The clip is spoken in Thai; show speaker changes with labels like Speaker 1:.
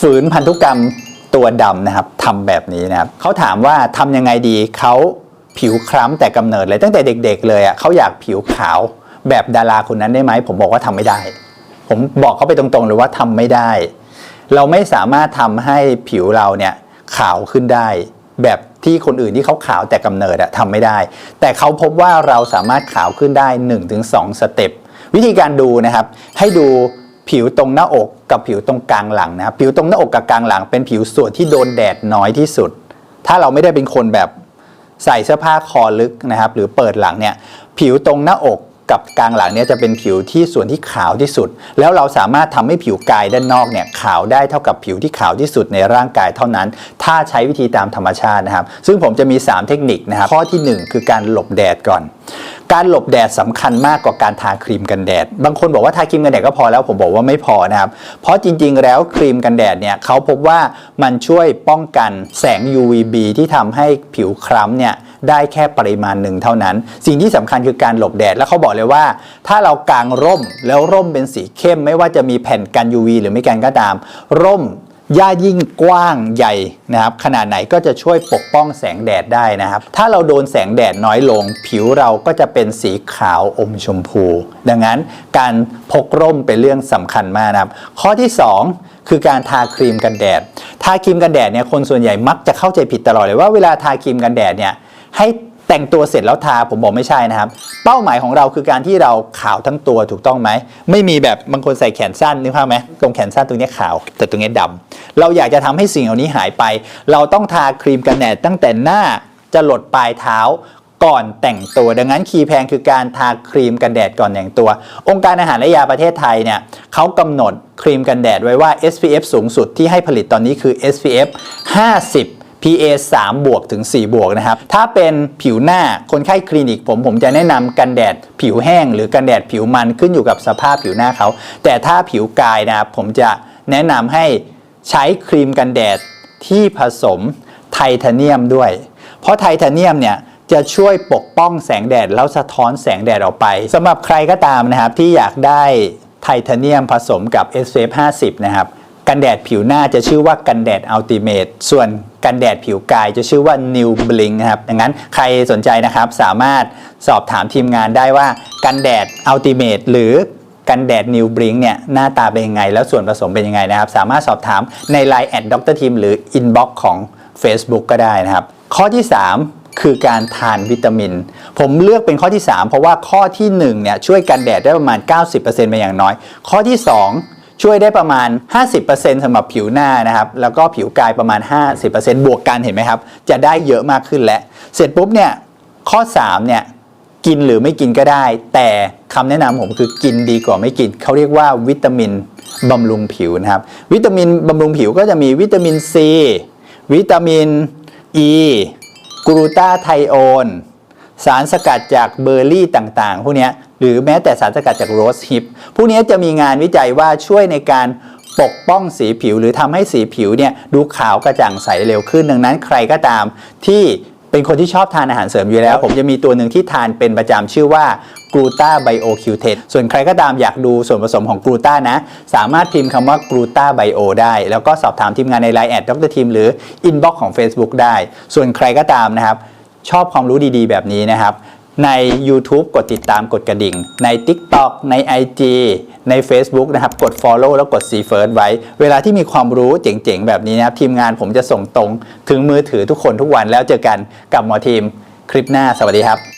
Speaker 1: ฝืนพันธุกรรมตัวดำนะครับทำแบบนี้นะครับเขาถามว่าทำยังไงดีเขาผิวคล้ำแต่กำเนิดเลยตั้งแต่เด็ก ๆ เลยอะเขาอยากผิวขาวแบบดาราคนนั้นได้ไหมผมบอกว่าทำไม่ได้ ผมบอกเขาไปตรงๆเลยว่าทำไม่ได้ เราไม่สามารถทำให้ผิวเราเนี่ยขาวขึ้นได้ แบบที่คนอื่นที่เขาขาวแต่กำเนิดอะทำไม่ได้ แต่เขาพบว่าเราสามารถขาวขึ้นได้ 1-2 สเต็ปวิธีการดูนะครับ ให้ดู ผิวตรงหน้าอกกับผิวตรงกลางหลังนะครับผิวตรงหน้าอกกับกลางหลัง เป็นผิวส่วนที่โดนแดดน้อยที่สุด ถ้าเราไม่ได้เป็นคนแบบใส่เสื้อผ้าคอลึกนะครับ หรือเปิดหลังเนี่ยผิวตรงหน้าอกกับกลางหลังเนี่ยจะเป็นผิวที่ส่วนที่ขาวที่สุด แล้วเราสามารถทำให้ผิวกายด้านนอกเนี่ยขาวได้เท่ากับผิวที่ขาวที่สุดในร่างกายเท่านั้น ถ้าใช้วิธีตามธรรมชาตินะครับ ซึ่งผมจะมี 3 เทคนิคนะครับข้อทีหนึ่1 คือการหลบแดดก่อน การหลบแดดสำคัญมากกว่าการทาครีมกันแดด บางคนบอกว่าทาครีมกันแดดก็พอแล้วผมบอกว่าไม่พอนะครับ เพราะจริงๆ แล้วครีมกันแดดเนี่ยเขาพบว่ามันช่วยป้องกันแสง UVB ที่ทำให้ผิวคล้ำเนี่ยได้แค่ปริมาณหนึ่งเท่านั้น สิ่งที่สำคัญคือการหลบแดด แล้วเขาบอกเลยว่า ถ้าเรากางร่มแล้วร่มเป็นสีเข้ม ไม่ว่าจะมีแผ่นกัน UV หรือไม่กันก็ตาม ร่ม หญ้ายิ่งกว้างใหญ่นะครับขนาดไหนก็จะช่วยปกป้องแสงแดดได้นะครับ ถ้าเราโดนแสงแดดน้อยลง ผิวเราก็จะเป็นสีขาวอมชมพู ดังนั้นการพกร่มเป็นเรื่องสำคัญมากนะครับ ข้อที่ 2 คือการทาครีมกันแดด ทาครีมกันแดดเนี่ยคนส่วนใหญ่มักจะเข้าใจผิดตลอดเลยว่าเวลาทาครีมกันแดดเนี่ยให้ แต่งตัวเสร็จแล้วทาผมบอกไม่ใช่นะครับ เป้าหมายของเราคือการที่เราขาวทั้งตัวถูกต้องไหม ไม่มีแบบบางคนใส่แขนสั้นนึกภาพไหมตรงแขนสั้นตรงนี้ขาว แต่ตรงนี้ดำเราอยากจะทำให้สิ่งเหล่านี้หายไป เราต้องทาครีมกันแดดตั้งแต่หน้าจะหลดปลายเท้าก่อนแต่งตัว ดังนั้นคีย์แพงคือการทาครีมกันแดดก่อนแต่งตัว องค์การอาหารและยาประเทศไทยเนี่ยเขากำหนดครีมกันแดดไว้ว่า SPF สูงสุดที่ให้ผลิตตอนนี้คือ SPF 50 PA 3 บวกถึง 4 บวกนะครับ ถ้าเป็นผิวหน้าคนไข้คลินิกผม ผมจะแนะนำกันแดดผิวแห้ง หรือกันแดดผิวมันขึ้นอยู่กับสภาพผิวหน้าเขา แต่ถ้าผิวกายนะครับผมจะแนะนำให้ใช้ครีมกันแดดที่ผสมไทเทเนียมด้วย เพราะไทเทเนียมเนี่ยจะช่วยปกป้องแสงแดดแล้วสะท้อนแสงแดดออกไปสำหรับใครก็ตามนะครับที่อยากได้ไทเทเนียมผสมกับ SPF 50 นะครับ กันแดดผิวหน้าจะชื่อว่ากันแดดอัลติเมทส่วนกันแดดผิวกายจะชื่อว่า New Blink ครับ ดังนั้นใครสนใจนะครับ สามารถสอบถามทีมงานได้ว่ากันแดดอัลติเมทหรือกันแดด New Blink เนี่ยหน้าตาเป็นยังไง แล้วส่วนผสมเป็นยังไงนะครับ สามารถสอบถามใน Line แอดดรทีมหรือ Inbox ของ Facebook ก็ได้นะครับ ข้อที่ 3 คือการทานวิตามิน ผมเลือกเป็นข้อที่ 3 เพราะว่าข้อที่1เนี่ยช่วยกันแดดได้ประมาณ 90%เป็นอย่างน้อย ข้อที่ 2 ช่วยได้ประมาณ 50%สำหรับผิวหน้านะครับแล้วก็ผิวกายประมาณ 50%บวกกันเห็นไหมครับจะได้เยอะมากขึ้นแล้วเสร็จปุ๊บเนี่ยข้อ3เนี่ยกินหรือไม่กินก็ได้ แต่คำแนะนำผมคือกินดีกว่าไม่กินเขาเรียกว่าวิตามินบำรุงผิวนะครับ วิตามินบำรุงผิวก็จะมีวิตามินซีวิตามินอ e, ีกลูตาไทโอน สารสกัดจากเบอร์รี่ต่างๆ พวกเนี้ยหรือแม้แต่สารสกัดจากโรสฮิปพวกเนี้ยจะมีงานวิจัยว่าช่วยในการปกป้องสีผิว หรือทำให้สีผิวเนี่ยดูขาวกระจ่างใสเร็วขึ้น ดังนั้นใครก็ตามที่เป็นคนที่ชอบทานอาหารเสริมอยู่แล้ว ผมจะมีตัวหนึ่งที่ทานเป็นประจำชื่อว่ากลูตาไบโอคิวเทส่วนใครก็ตามอยากดูส่วนผสมของกลูตานะ สามารถพิมพ์คำว่ากลูตาไบโอได้ แล้วก็สอบถามทีมงานใน Line แอดดรทีมหรืออินบ็อกของ Facebook ได้ ส่วนใครก็ตามนะครับ ชอบความรู้ดีๆ แบบนี้นะครับ ใน YouTube กดติดตามกดกระดิ่ง ใน TikTok ใน IG ใน Facebook นะครับ กด Follow แล้วกด See First ไว้ เวลาที่มีความรู้เจ๋งๆ แบบนี้นะครับ ทีมงานผมจะส่งตรงถึงมือถือทุกคนทุกวันแล้วเจอกันกับหมอทีมคลิปหน้าสวัสดีครับ